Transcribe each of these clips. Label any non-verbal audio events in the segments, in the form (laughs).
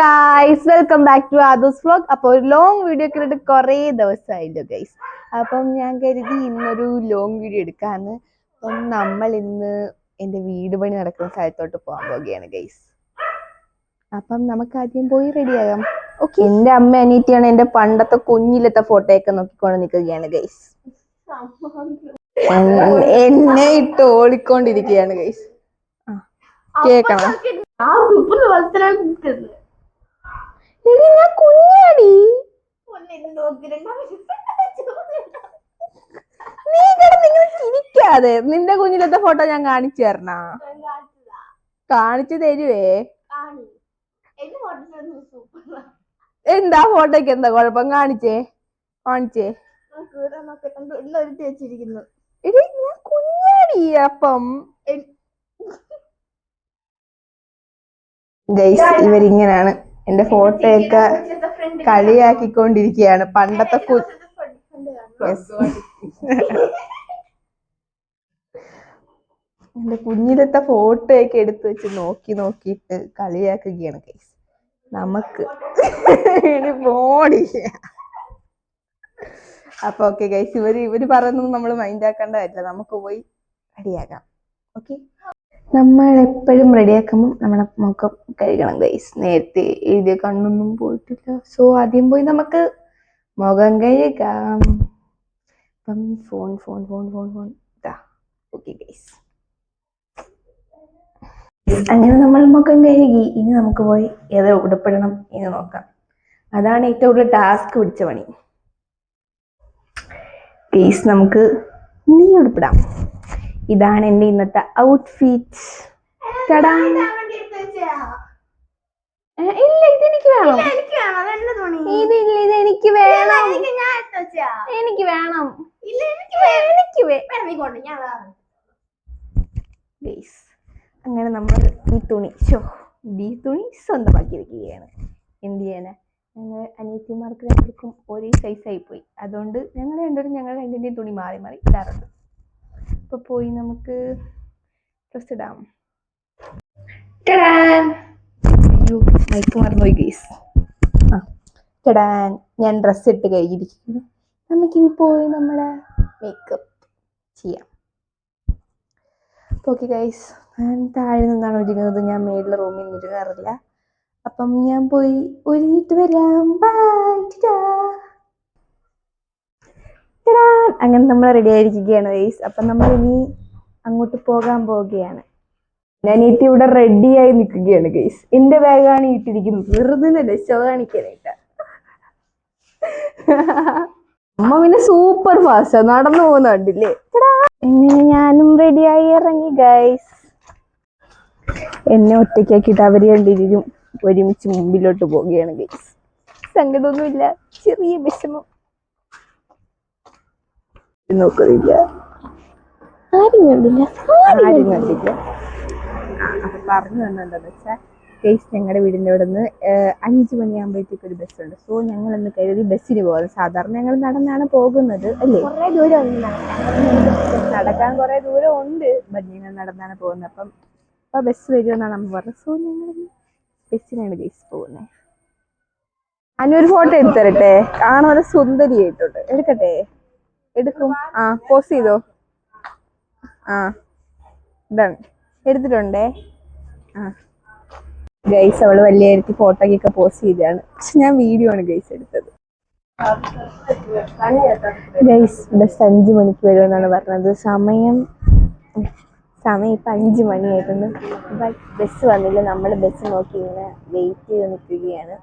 Guys welcome back to ആദൂസ് vlog അപ്പോൾ ഒരു ലോങ് വീഡിയോ ഒക്കെ ഇട്ട് കുറേ ദിവസമായില്ലോ ഗൈസ് അപ്പം ഞാൻ കരുതി ഇന്നൊരു ലോങ് വീഡിയോ എടുക്കാന്ന്. അപ്പം നമ്മൾ ഇന്ന് എന്റെ വീട് പണി നടക്കുന്ന സ്ഥലത്തോട്ട് പോകാൻ പോവുകയാണ് ഗൈസ് അപ്പം നമുക്ക് ആദ്യം പോയി റെഡിയാകാം ഓക്കെ എന്റെ അമ്മ അനീറ്റിയാണ് എന്റെ പണ്ടത്തെ കുഞ്ഞിലത്തെ ഫോട്ടോ ഒക്കെ നോക്കിക്കൊണ്ട് നിൽക്കുകയാണ് ഗൈസ് എന്നെ ഇട്ട് ഓടിക്കൊണ്ടിരിക്കുകയാണ് ഗൈസ് കേക്കണം ആ സൂപ്പർ വളർത്തലാണ് നിൽക്കുന്നത് എടി കുഞ്ഞാടി. നിന്റെ കുഞ്ഞിലത്തെ ഫോട്ടോ ഞാൻ കാണിച്ചു തരണ? കാണിച്ചു തരുവേ. എന്താ ഫോട്ടോക്ക് എന്താ കുഴപ്പം? കാണിച്ചേ. കാണിച്ചേ. ഞാൻ കുഞ്ഞാടി അപ്പം. ഇവരിങ്ങനാണ്. എന്റെ ഫോട്ടോയൊക്കെ കളിയാക്കിക്കൊണ്ടിരിക്കുകയാണ് പണ്ടത്തെ. എന്റെ കുഞ്ഞിലത്തെ ഫോട്ടോ ഒക്കെ എടുത്തു വെച്ച് നോക്കി നോക്കിയിട്ട് കളിയാക്കുകയാണ് കേസ് നമുക്ക് പോടി അപ്പൊ ഓക്കെ ഗൈസ് ഇവർ ഇവർ പറയുന്നത് നമ്മൾ മൈൻഡ് കാര്യമില്ല നമുക്ക് പോയി റെഡിയാകാം ഓക്കെ നമ്മൾ എപ്പോഴും റെഡിയാക്കുമ്പോൾ നമ്മളെ മുഖം കഴുകണം ഗൈസ് നേരത്തെ എഴുതിയ കണ്ണൊന്നും പോയിട്ടില്ല. സോ ആദ്യം പോയി നമുക്ക് മുഖം കഴുകാം. അപ്പം phone phone phone phone phone okay guys അങ്ങനെ നമ്മൾ മുഖം കഴുകി. ഇനി നമുക്ക് പോയി ഏത് ഉടപ്പെടണം എന്ന് നോക്കാം. അതാണ് ഏറ്റവും കൂടുതൽ ടാസ്ക് പിടിച്ച പണി. ഗൈസ് നമുക്ക് നീ ഉടുപ്പിടാം. ഇതാണ് എന്റെ ഇന്നത്തെ ഔട്ട്ഫിറ്റ് ടടാ ഇല്ല ഇതെനിക്ക് വേണം? ഇതില്ല ഇത് എനിക്ക് വേണം. എനിക്ക് വേണം എനിക്ക് അങ്ങനെ നമ്മൾ ഈ തുണി ഷോ ഈ തുണി സ്വന്തമാക്കിയിരിക്കുകയാണ്. എന്ത് ചെയ്യാനാ? ഞങ്ങൾ അനിയത്തിമാർക്ക് രണ്ടുപേർക്കും ഒരേ സൈസായി പോയി. അതുകൊണ്ട് ഞങ്ങൾ രണ്ടുപേരും ഞങ്ങൾ രണ്ടിന്റെയും തുണി മാറി മാറി ഇടാറുണ്ട്. അപ്പോൾ പോയി നമുക്ക് ഡ്രസ് ഇടാം ടടാൻ! അയ്യോ മൈക്ക് മറന്നുപോയി ഗൈസ് ആ ടടാൻ ഞാൻ ഡ്രസ്സ് ഇട്ട് കഴിഞ്ഞിരിക്കുന്നു നമുക്കിനി പോയി നമ്മുടെ മേക്കപ്പ് ചെയ്യാം. ഓക്കെ ഗൈസ് ഞാൻ താഴെ നിന്നാണ് ഒരുങ്ങുന്നത്. ഞാൻ മേളിലെ റൂമിൽ നിന്ന് ഒരുങ്ങാറില്ല. അപ്പം ഞാൻ പോയി ഒരുങ്ങിട്ട് വരാം. ബൈ അങ്ങനെ നമ്മൾ റെഡി ആയിരിക്കുകയാണ് ഗൈസ് അപ്പം നമ്മൾ ഇനി അങ്ങോട്ട് പോകാൻ പോവുകയാണ്. ഞാൻ ഈട്ടി ഇവിടെ റെഡിയായി നിൽക്കുകയാണ് ഗൈസ് എന്റെ ബാഗാണ് ഇട്ടിരിക്കുന്നത്. വെറുതെ ശോ കാണിക്കാനായിട്ട്? അമ്മ പിന്നെ സൂപ്പർ ഫാസ്റ്റ് നടന്നു പോകുന്ന കണ്ടില്ലേ? എങ്ങനെ ഞാനും റെഡിയായി ഇറങ്ങി ഗൈസ് എന്നെ ഒറ്റയ്ക്കാക്കിയിട്ട് അവർ രണ്ടിരും ഒരുമിച്ച് മുമ്പിലോട്ട് പോവുകയാണ് ഗൈസ് സങ്കടമൊന്നുമില്ല. ചെറിയ വിഷമം. നോക്കുന്നില്ല. ആരും കണ്ടില്ല. ആരും കണ്ടില്ല. പറഞ്ഞു വന്നെന്താന്ന് വെച്ചാൽ കേസ് ഞങ്ങളുടെ വീടിന്റെ അവിടെ നിന്ന് അഞ്ച് മണിയാകുമ്പോഴത്തേക്ക് ഒരു ഉണ്ട് സോ ഞങ്ങൾ ഇന്ന് കരുതി ബസ്സിന് പോകുന്നത് സാധാരണ ഞങ്ങൾ നടന്നാണ് പോകുന്നത് അല്ലേ? കുറേ ദൂരം നടക്കാൻ കുറെ ദൂരം ഉണ്ട് ബട്ട് ഞങ്ങൾ നടന്നാണ് പോകുന്നത്. അപ്പം അപ്പൊ ബസ് വരുമെന്നാണ് നമ്മൾ പറഞ്ഞത്. സോ ഞങ്ങൾ ബസ്സിനാണ് കേസ് പോകുന്നത് അനു ഒരു ഫോട്ടോ എടുത്തരട്ടെ. കാണാൻ സുന്ദരിയായിട്ടുണ്ട്. എടുക്കട്ടെ. എടുക്കും. ആ പോസ് ചെയ്തോ? ആ ഡൺ എടുത്തിട്ടുണ്ടേ? ആ. ഗൈസ് അവൾ വലിയ കാര്യത്തിൽ ഫോട്ടോയ്ക്കൊക്കെ പോസ്റ്റ് ചെയ്തതാണ്. പക്ഷെ ഞാൻ വീഡിയോ ആണ് ഗൈസ് എടുത്തത്. ഗൈസ് ബസ് അഞ്ച് മണിക്ക് വരുമെന്നാണ് പറഞ്ഞത്. സമയം സമയം ഇപ്പം അഞ്ച് മണിയായിട്ടുണ്ട്. ബസ് വന്നില്ല. നമ്മൾ ബസ് നോക്കി ഇങ്ങനെ വെയിറ്റ് ചെയ്ത് നിൽക്കുകയാണ്.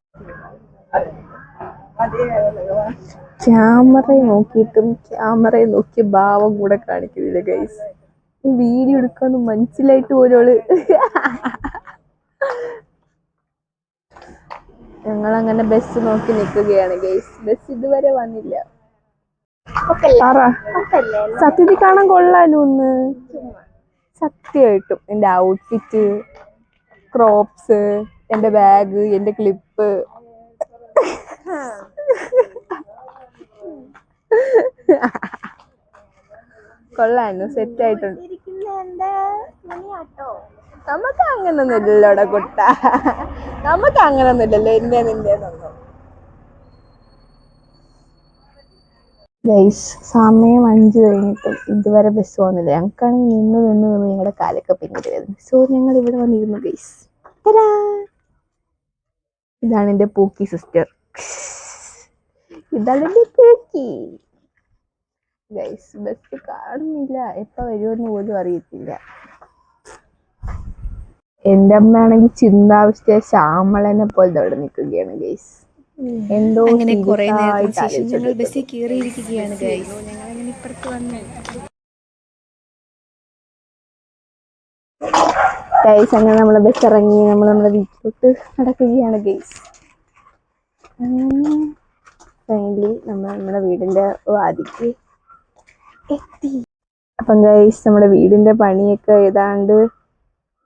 ക്യാമറയെ നോക്കിയിട്ടും ക്യാമറ നോക്കിയ ഭാവം കൂടെ കാണിക്കുന്നില്ല ഗൈസ് ഈ വീഡിയോ എടുക്കാന്ന് മനസ്സിലായിട്ട് ഓരോൾ ഞങ്ങൾ അങ്ങനെ ബസ് നോക്കി നിൽക്കുകയാണ് ഗൈസ് ബസ് ഇതുവരെ വന്നില്ല. സത്യത്തിൽ കാണാൻ കൊള്ളാലോ ഒന്ന്? സത്യമായിട്ടും. എന്റെ ഔട്ട്ഫിറ്റ് ക്രോപ്സ് എന്റെ ബാഗ് എന്റെ ക്ലിപ്പ് കൊള്ളായിരുന്നു. സെറ്റ് ആയിട്ടുണ്ട്. നമുക്ക് അങ്ങനൊന്നും ഇല്ലല്ലോടെ കുട്ട. നമുക്ക് അങ്ങനൊന്നുമില്ലല്ലോ എന്റെ നിന്റെ ഗൈസ് സമയം അഞ്ച് കഴിഞ്ഞിട്ടും ഇതുവരെ ബസ് വന്നില്ല ഞങ്ങൾക്കാണെങ്കിൽ നിന്ന് നിന്ന് നിന്ന് ഞങ്ങളുടെ കാലൊക്കെ പിന്നീട് വരുന്നത് സോ ഞങ്ങൾ ഇവിടെ വന്നിരുന്നു ഗൈസ് ഇതാണ് എന്റെ പൂക്കി സിസ്റ്റർ ഇതാണ് പൂക്കി ഗൈസ് ബസ് കാണുന്നില്ല. എപ്പോ വരുമെന്ന് പോലും അറിയത്തില്ല. എന്റെ അമ്മയാണെങ്കിൽ ചിന്താവിഷ്ട ശ്യാമളനെ പോലെ അവിടെ നിൽക്കുകയാണ് ഗൈസ് എന്തോ അങ്ങനെ കുറെ ഞങ്ങൾ. ബസ്സിൽ കയറിയിരിക്കുകയാണ് ഗൈസ് ഞങ്ങൾ അങ്ങനെ ഇപ്പുറത്ത് വന്നു. ഗൈസ് അങ്ങനെ നമ്മളെ ബസ് ഇറങ്ങി നമ്മൾ നമ്മുടെ വീട്ടിലോട്ട് നടക്കുകയാണ് ഗൈസ് ഫൈനലി നമ്മൾ നമ്മുടെ വീടിന്റെ വാതിക്ക് എത്തി. അപ്പം ഗൈസ് നമ്മുടെ വീടിന്റെ പണിയൊക്കെ ഏതാണ്ട്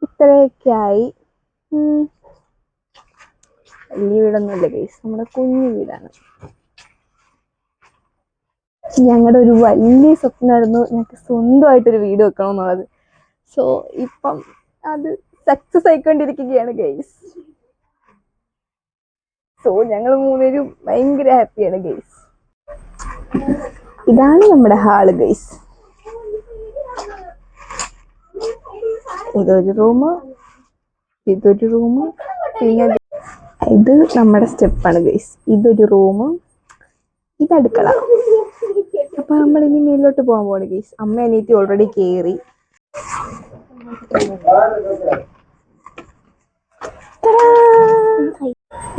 ഇത്രയൊക്കെ ആയി. വലിയ വീടൊന്നുമില്ല ഗൈസ് നമ്മുടെ കുഞ്ഞു വീടാണ്. ഞങ്ങളുടെ ഒരു വലിയ സ്വപ്നമായിരുന്നു ഞങ്ങൾക്ക് സ്വന്തമായിട്ടൊരു വീട് വെക്കണം എന്നുള്ളത് സോ ഇപ്പം അത് സക്സസ് ആയിക്കൊണ്ടിരിക്കുകയാണ് ഗൈസ് സോ ഞങ്ങൾ മൂന്നുപേരും ഭയങ്കര ഹാപ്പിയാണ് ഗൈസ് ഇതാണ് നമ്മുടെ ഹാൾ ഗൈസ് ഇതൊരു റൂം ഇതൊരു റൂം പിന്നെ ഇത് നമ്മുടെ സ്റ്റെപ്പാണ് ഗൈസ് ഇതൊരു റൂം ഇത് അടുക്കള. അപ്പൊ നമ്മൾ ഇനി മേലോട്ട് പോകാൻ പോകണം ഗൈസ് അമ്മ അനിയത്തി ഓൾറെഡി കേറി.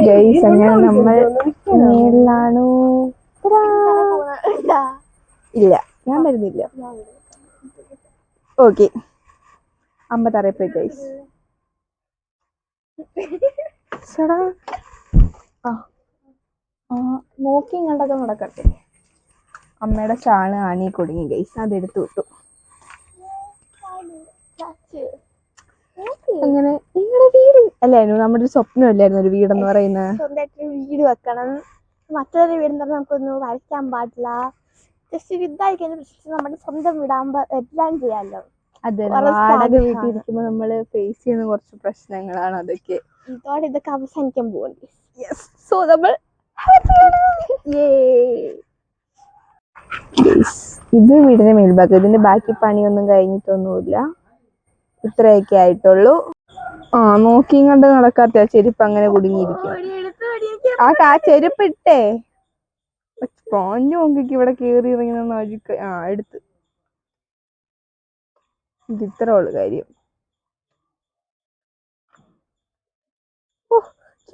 ഗൈസ് അങ്ങനെ നമ്മൾ മേളിലാണു? ഇല്ല ഞാൻ വരുന്നില്ല. ഓക്കെ. അമ്മ തറയപ്പോയി ഗൈസ് ചേടാ ആ. ആ നോക്കി ഇങ്ങോട്ടൊക്കെ നടക്കട്ടെ. അമ്മയുടെ ചാണ് ആണി കുടുങ്ങി ഗൈസ് അതെടുത്തു വിട്ടു. അങ്ങനെ നിങ്ങളുടെ അല്ലായിരുന്നു നമ്മുടെ ഒരു സ്വപ്നം അല്ലായിരുന്നു ഒരു വീടെന്ന് പറയുന്നത് സ്വന്തമായിട്ട് വീട് വെക്കണം. മറ്റൊരു വീട് പറഞ്ഞാൽ നമുക്കൊന്നും വരയ്ക്കാൻ പാടില്ല. ജസ്റ്റ് ഇതായി കഴിഞ്ഞ പ്രശ്നം. നമ്മുടെ സ്വന്തം വീടാകുമ്പോ എല്ലാം ചെയ്യാമല്ലോ അതെ വാടക. വീട്ടിൽ ഇരിക്കുമ്പോൾ നമ്മൾ ഫേസ് ചെയ്യുന്ന കുറച്ച് പ്രശ്നങ്ങളാണ് അതൊക്കെ. ഇതോടെ ഇതൊക്കെ അവസാനിക്കാൻ പോകുന്നുണ്ട് സോ നമ്മൾ ഇത് വീടിന്റെ മേൽഭാഗം. ഇതിന്റെ ബാക്കി പണിയൊന്നും കഴിഞ്ഞിട്ടൊന്നുമില്ല. ഇത്രയൊക്കെ ആയിട്ടുള്ളൂ. ആ നോക്കിയും കണ്ട് നടക്കാത്ത ചെരുപ്പ് അങ്ങനെ കുടുങ്ങിയിരിക്കും ആ കാ ചെരുപ്പ് ഇട്ടേ പോഞ്ഞു നോക്കിക്ക് ഇവിടെ കേറി ഇറങ്ങി നിന്ന് അഴുക്ക് ആ എടുത്ത്. ഇതിത്ര ഉള്ളു കാര്യം. ഓ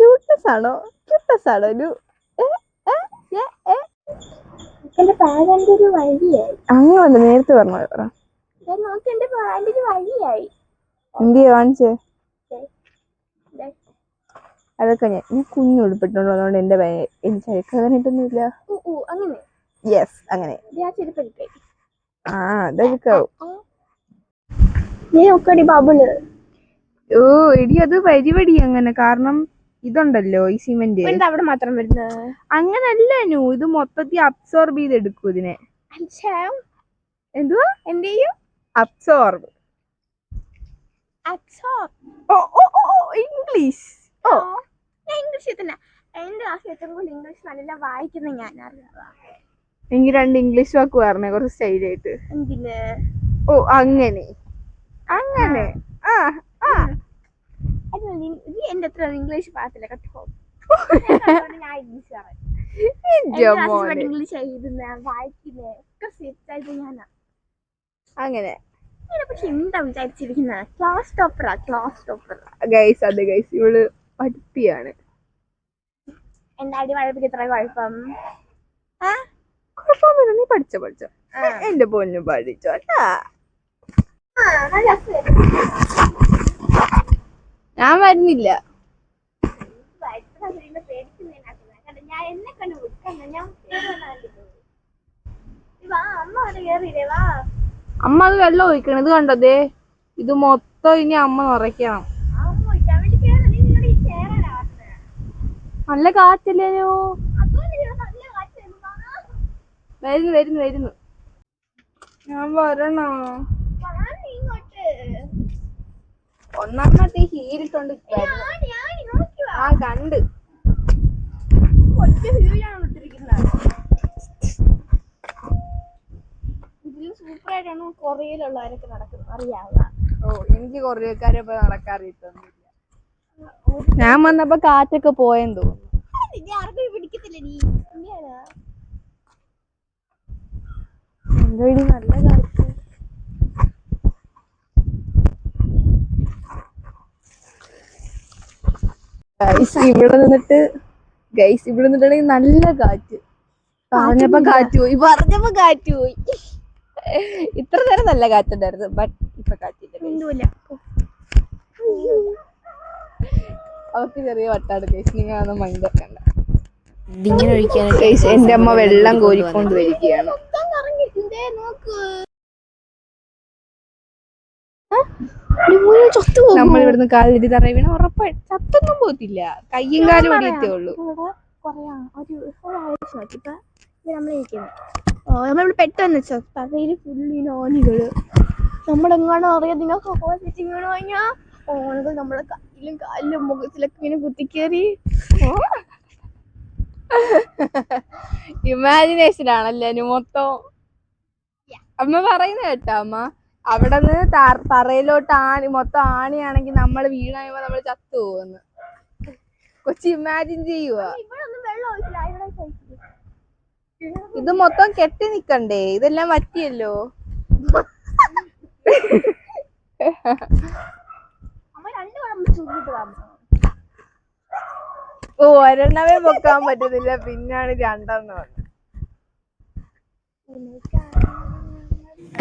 ക്യൂട്ട്നെസ് ആണോ? ക്യൂട്ട്നെസ് ആണോ? ഒരു അങ്ങനല്ല നേരത്തെ പറഞ്ഞോ പറ. നോക്കി എന്റെ വഴിയായി. എന്തിയാ കാണിച്ചേ? അതൊക്കെ ഞാൻ ഞാൻ കുഞ്ഞു ഉടുപ്പിട്ടുണ്ടോ അതുകൊണ്ട് എന്റെ ഭയ- എനിക്ക് ഊ, അങ്ങനെ യെസ് അങ്ങനെ? ആ നീ നോക്കടി ബബിൾ. ഓ എടി അത് വരി അങ്ങനെ. കാരണം ഇതുണ്ടല്ലോ ഈ സിമെന്റ്. എന്താ അവിടെ മാത്രം വരുന്നത് അങ്ങനല്ല നു ഇത് മൊത്തത്തിൽ അബ്സോർബ് ചെയ്തെടുക്കും ഇതിനെ. എന്തുവാ? എന്ത് ചെയ്യും? അബ്സോർബ് അബ്സോർബ് ഓ ഓ ഓ ഇംഗ്ലീഷ്. ഓ. ഞാൻ ഇംഗ്ലീഷ് എന്റെ ക്ലാസ് ഏറ്റവും കൂടുതൽ ഇംഗ്ലീഷ് നല്ല വായിക്കുന്ന ഞാൻ എനിക്ക് രണ്ട് ഇംഗ്ലീഷ് വാക്ക് പറഞ്ഞേ കുറച്ച് സ്റ്റൈലായിട്ട് എന്തിന്? ഓ അങ്ങനെ. അങ്ങനെ. ആ ആ. നീ അത്ര ഇംഗ്ലീഷ് കേട്ടോ. അതുകൊണ്ട് (laughs) ഞാൻ ഇംഗ്ലീഷ് പറയാം. ഇംഗ്ലീഷ് എഴുതുന്ന വായിക്കുന്ന. ഒക്കെ സെറ്റായിട്ട് ഞാനാ. അങ്ങനെ. പക്ഷെ എന്താ വിചാരിച്ചിരിക്കുന്നത് ക്ലാസ് ടോപ്പറാ ക്ലാസ് ടോപ്പർ ഗൈസ് അതെ ഗൈസ് ഇവൾ പഠിപ്പിയാണ്. ഇത്ര കുഴപ്പം? കുഴപ്പമൊന്നുമില്ല. നീ പഠിച്ച പഠിച്ച. എന്റെ പൊന്നു പഠിച്ചോ ഞാൻ വരുന്നില്ല. അമ്മ അത് വെള്ളം ഒഴിക്കണം. ഇത് കണ്ടതേ ഇത് മൊത്തം ഇനി അമ്മ നിറയ്ക്കണം അമ്മ ഒഴിക്കാൻ വേണ്ടി കയറി നീ നിന്നോട് ഈ ചേരാനാ പറഞ്ഞത് നല്ല കാറ്റല്ലേനോ വരുന്നു. വരുന്നു വരുന്നു. ഞാൻ വരണോ? ഒന്നാമത്തെ വാ ആ കണ്ട്. സൂപ്പറായിട്ടാണ് കൊറിയയിലുള്ളവരൊക്കെ നടക്കുന്നത്? അറിയാവുക ഓ എനിക്ക് കൊറിയക്കാരെ പോയി നടക്കാറിയിട്ടൊന്നുമില്ല. ഞാൻ വന്നപ്പോ കാറ്റൊക്കെ പോയെന്ന് തോന്നുന്നു. നല്ല കാറ്റ്. ഗൈസ് ഇവിടെ നിന്നിട്ട് ഗൈസ് ഇവിടെ നിന്നിട്ടുണ്ടെങ്കിൽ നല്ല കാറ്റ്. പറഞ്ഞപ്പോ കാറ്റ് പോയി. പറഞ്ഞപ്പോ കാറ്റ് പോയി. ഇത്ര നേരം നല്ല കാറ്റുണ്ടായിരുന്നു ബട്ട് ഇപ്പൊ കാറ്റില്ല അവർക്ക് ചെറിയ വട്ടാട് ഗൈസ് നിങ്ങൾ മൈൻഡ് വെക്കണ്ട ഇതിങ്ങനെ എന്റെ അമ്മ വെള്ളം കോരിക്കൊണ്ട് വരികയാണ്. നമ്മൾ ഇവിടുന്ന് കാൽ തിരി തറ വീണ ഉറപ്പായിട്ട് ചത്തൊന്നും പോകത്തില്ല. കയ്യും കാലും ഒടിയത്തേ ഉള്ളൂ. നമ്മളിവിടെ പെട്ടെന്ന് വെച്ചോ തലയിൽ ഫുള്ളി നോനികൾ നമ്മളെങ്ങാണോ അറിയാം നിങ്ങൾക്ക് ഓണകൾ നമ്മളെ കയ്യിലും കാലിലും മുഖത്തിലൊക്കെ ഇങ്ങനെ കുത്തിക്കേറി. ഇമാജിനേഷൻ ആണല്ലേ മൊത്തം? അമ്മ പറയുന്ന കേട്ടോ അമ്മ. അവിടെ നിന്ന് തറയിലോട്ട് ആണി മൊത്തം ആണിയാണെങ്കിൽ നമ്മൾ വീണായുമ്പോ നമ്മൾ ചത്തു പോകുന്നു. കൊച്ചി ഇമാജിൻ ഒഴിച്ചില്ല. ഇത് മൊത്തം കെട്ടി നിക്കണ്ടേ? ഇതെല്ലാം പറ്റിയല്ലോ (laughs) അമ്മ രണ്ട് വളം ചൂടിട്ട് വന്നു ഓ ഒരെണ്ണമേ പൊക്കാൻ പറ്റുന്നില്ല പിന്നാണ് രണ്ടെണ്ണം.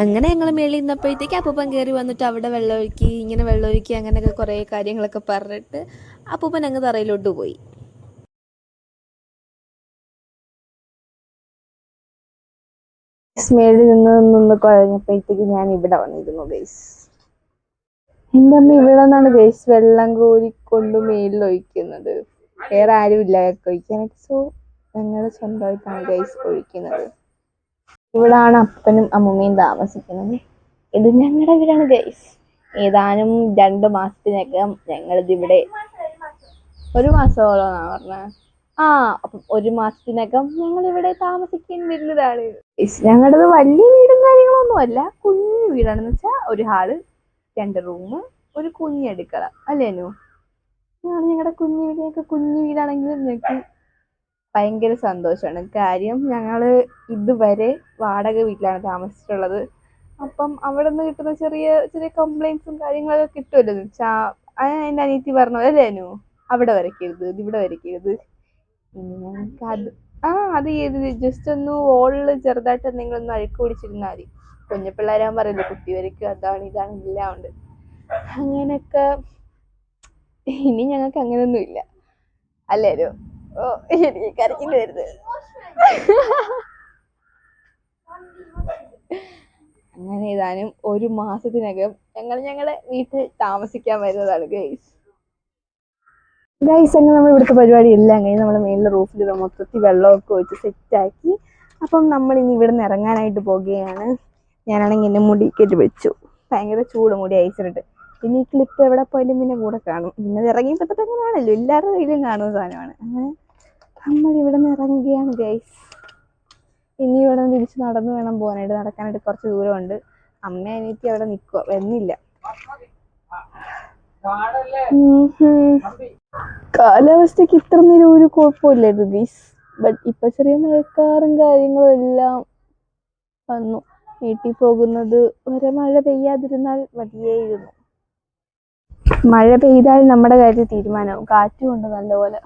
അങ്ങനെ ഞങ്ങൾ മേളിൽ നിന്നപ്പോഴത്തേക്ക് അപ്പൂപ്പൻ കയറി വന്നിട്ട് അവിടെ വെള്ളമൊഴുക്കി ഇങ്ങനെ വെള്ളമൊഴുക്കി അങ്ങനെയൊക്കെ കുറേ കാര്യങ്ങളൊക്കെ പറഞ്ഞിട്ട് അപ്പൂപ്പൻ അങ്ങ് തറയിലോട്ട് പോയി. മേളിൽ നിന്ന് നിന്ന് കുഴഞ്ഞപ്പോഴത്തേക്ക് ഞാൻ ഇവിടെ വന്നിരുന്നു ഗൈസ് എന്റെ അമ്മ ഇവിടെ നിന്നാണ് ഗൈസ് വെള്ളം കോരിക്കൊണ്ട് മേലിൽ ഒഴിക്കുന്നത്. വേറെ ആരും ഒഴിക്കാനായിട്ട് സോ ഞങ്ങൾ സ്വന്തമായിട്ടാണ് ഗൈസ് ഒഴിക്കുന്നത്. ഇവിടാണ് അപ്പനും അമ്മൂമ്മയും താമസിക്കുന്നത്. ഇത് ഞങ്ങളുടെ വീടാണ് ഗൈസ് ഏതാനും രണ്ട് മാസത്തിനകം ഞങ്ങളിത് ഇവിടെ ഒരു മാസമോളമാണ് പറഞ്ഞ. ആ അപ്പം ഒരു മാസത്തിനകം ഞങ്ങൾ ഇവിടെ താമസിക്കാൻ വരുന്നതാണ്. ഞങ്ങളുടെ വലിയ വീടും കാര്യങ്ങളൊന്നും അല്ല കുഞ്ഞു വീടാണെന്ന് വെച്ചാൽ ഒരു ഹാൾ രണ്ട് റൂം ഒരു കുഞ്ഞി അടുക്കള. അല്ലേനു ഞങ്ങൾ ഞങ്ങളുടെ കുഞ്ഞു വീട്. ഞങ്ങൾക്ക് കുഞ്ഞു വീടാണെങ്കിലും ഞങ്ങൾക്ക് ഭയങ്കര സന്തോഷമാണ് കാര്യം ഞങ്ങൾ ഇതുവരെ വാടക വീട്ടിലാണ് താമസിച്ചിട്ടുള്ളത്. അപ്പം അവിടെ നിന്ന് കിട്ടുന്ന ചെറിയ ചെറിയ കംപ്ലൈൻസും കാര്യങ്ങളൊക്കെ കിട്ടുമല്ലോ എന്ന് വെച്ചാൽ എന്റെ അനിയത്തി പറഞ്ഞു അല്ലേനു അവിടെ വരയ്ക്കരുത് ഇവിടെ വരയ്ക്കരുത്. ഞങ്ങൾക്ക് അത് ആ അത് ചെയ്ത് ജസ്റ്റ് ഒന്ന് വോളിൽ ചെറുതായിട്ട് എന്തെങ്കിലും ഒന്ന് അഴുക്ക് പിടിച്ചിരുന്നാൽ മതി. കുഞ്ഞു പിള്ളേരാൻ പറയില്ല കുട്ടി വരയ്ക്കും അതാണ് ഇതാണ് എല്ലാം ഉണ്ട്. അങ്ങനെയൊക്കെ ഇനി ഞങ്ങൾക്ക് അങ്ങനെയൊന്നും ഇല്ല. അല്ലേരോ ഓ എനിക്ക് കരച്ചിൽ വരുന്നത് അങ്ങനെ ഏതാനും ഒരു മാസത്തിനകം ഞങ്ങൾ ഞങ്ങളെ വീട്ടിൽ താമസിക്കാൻ വരുന്നതാണ് ഗൈസ് ഗൈസ് അങ്ങനെ നമ്മൾ ഇവിടുത്തെ പരിപാടി എല്ലാം കഴിഞ്ഞ് നമ്മൾ മെയിൻ റൂഫിൽ മൊത്തത്തിൽ വെള്ളമൊക്കെ ഒഴിച്ച് സെറ്റാക്കി അപ്പം നമ്മൾ ഇനി ഇവിടെ നിന്ന് ഇറങ്ങാനായിട്ട് പോകുകയാണ് ഞാനാണെങ്കിൽ എന്റെ മുടി കെട്ടി വെച്ചു. ഭയങ്കര ചൂട് മുടി അയച്ചിട്ട് പിന്നെ ഈ ക്ലിപ്പ് എവിടെ പോയാലും പിന്നെ കൂടെ കാണും. പിന്നെ ഇറങ്ങി ഇറങ്ങിയപ്പോൾ തൊട്ട് അങ്ങനെയാണല്ലോ എല്ലാവരുടെ കയ്യിലും കാണുന്ന സാധനമാണ്. അങ്ങനെ നമ്മൾ ഇവിടെ നിന്ന് ഇറങ്ങുകയാണ് ഗൈസ് ഇനി ഇവിടെ നിന്ന് തിരിച്ച് നടന്നു വേണം പോകാനായിട്ട്. നടക്കാനായിട്ട് കുറച്ച് ദൂരമുണ്ട്. അമ്മ അനിയത്തി അവിടെ നിൽക്കുക വരുന്നില്ല. ഉം. കാലാവസ്ഥക്ക് ഇത്ര നേരം ഒരു കുഴപ്പമില്ലായിരുന്നു ഗീസ് ബട്ട് ഇപ്പൊ ചെറിയ മഴക്കാറും കാര്യങ്ങളും എല്ലാം വന്നു. വീട്ടിൽ പോകുന്നത് വരെ മഴ പെയ്യാതിരുന്നാൽ മതിയായിരുന്നു. മഴ പെയ്താൽ നമ്മുടെ കാര്യത്തിൽ തീരുമാനവും കാറ്റും ഉണ്ട് നല്ലപോലെ.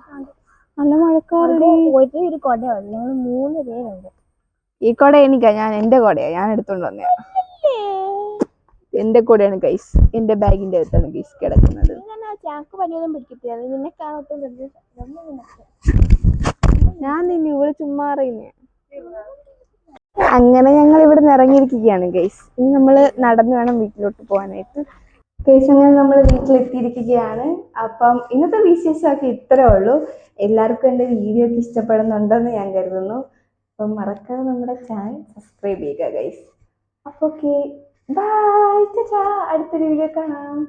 നല്ല മഴക്കാറുണ്ട് ഒരേ ഞങ്ങൾ മൂന്ന് പേരുണ്ട്. ഈ കൊട എനിക്കാ. ഞാൻ എന്റെ കൊടയാ. ഞാൻ എടുത്തോണ്ട് വന്നേ എന്റെ കൊടയാണ് ഗൈസ് എന്റെ ബാഗിന്റെ അടുത്താണ് ഗൈസ് കിടക്കുന്നത്. ഞാൻ നിന്നെ ഇവിടെ ചുമ്മാ അറിയുന്നേ അങ്ങനെ ഞങ്ങൾ ഇവിടെ നിന്ന് ഇറങ്ങിയിരിക്കുകയാണ് ഗൈസ് ഇനി നമ്മൾ നടന്നു വേണം വീട്ടിലോട്ട് പോകാനായിട്ട്. ഗൈസ് അങ്ങനെ നമ്മൾ വീട്ടിലെത്തിയിരിക്കുകയാണ്. അപ്പം ഇന്നത്തെ വിശേഷമൊക്കെ ഇത്രേ ഉള്ളൂ. എല്ലാവർക്കും എന്റെ വീഡിയോ ഒക്കെ ഇഷ്ടപ്പെടുന്നുണ്ടെന്ന് ഞാൻ കരുതുന്നു. അപ്പം മറക്കാതെ നമ്മുടെ ചാനൽ സബ്സ്ക്രൈബ് ചെയ്യുക ഗൈസ് അപ്പോൾ ഓക്കെ ബൈ ചാ അടുത്തൊരു വീഡിയോ കാണാം.